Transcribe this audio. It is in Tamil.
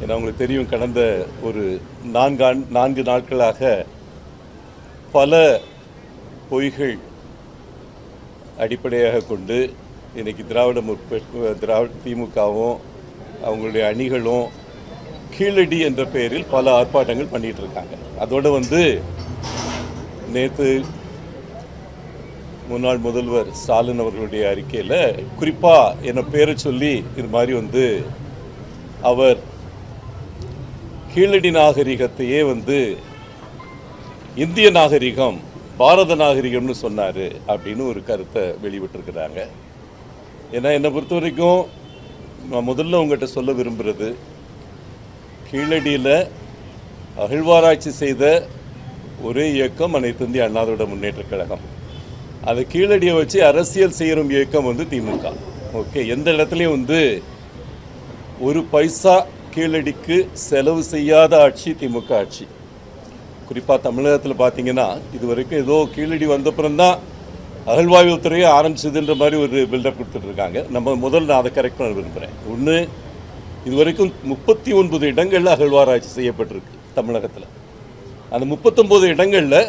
ஏன்னா உங்களுக்கு தெரியும் கடந்த ஒரு நான்கு நான்கு நாட்களாக பல பொய்கள் அடிப்படையாக கொண்டு இன்றைக்கி திராவிட முற்போக்கு திராவிட திமுகவும் அவங்களுடைய அணிகளும் கீழடி என்ற பெயரில் பல ஆர்ப்பாட்டங்கள் பண்ணிகிட்டு இருக்காங்க. அதோடு வந்து நேற்று முன்னாள் முதல்வர் ஸ்டாலின் அவர்களுடைய அறிக்கையில் குறிப்பாக என்னை பேரை சொல்லி இது மாதிரி வந்து அவர் கீழடி நாகரிகத்தையே வந்து இந்திய நாகரிகம் பாரத நாகரிகம்னு சொன்னார் அப்படின்னு ஒரு கருத்தை வெளிவிட்டிருக்கிறாங்க ஏன்னா என்னை பொறுத்த வரைக்கும் நான் முதல்ல உங்கள்கிட்ட சொல்ல விரும்புகிறது கீழடியில் அகழ்வாராய்ச்சி செய்த ஒரே இயக்கம் அனைத்து இந்திய அண்ணாதோட முன்னேற்ற முன்னேற்றக் கழகம். அது கீழடியை வச்சு அரசியல் செய்கிற இயக்கம் வந்து திமுக. ஓகே எந்த இடத்துலையும் வந்து ஒரு பைசா கீழடிக்கு செலவு செய்யாத ஆட்சி திமுக ஆட்சி. குறிப்பாக தமிழகத்தில் பார்த்தீங்கன்னா இது வரைக்கும் ஏதோ கீழடி வந்தப்புறம்தான் அகழ்வாய்வுத்துறையை ஆரம்பிச்சதுன்ற மாதிரி ஒரு பில்டப் கொடுத்துட்ருக்காங்க. நம்ம முதல் நான் அதை கரெக்ட் பண்ண விரும்புகிறேன் ஒன்று இது வரைக்கும் முப்பத்தி ஒன்பது இடங்களில் அகழ்வாராய்ச்சி செய்யப்பட்டிருக்கு தமிழகத்தில். அந்த முப்பத்தொம்போது இடங்களில்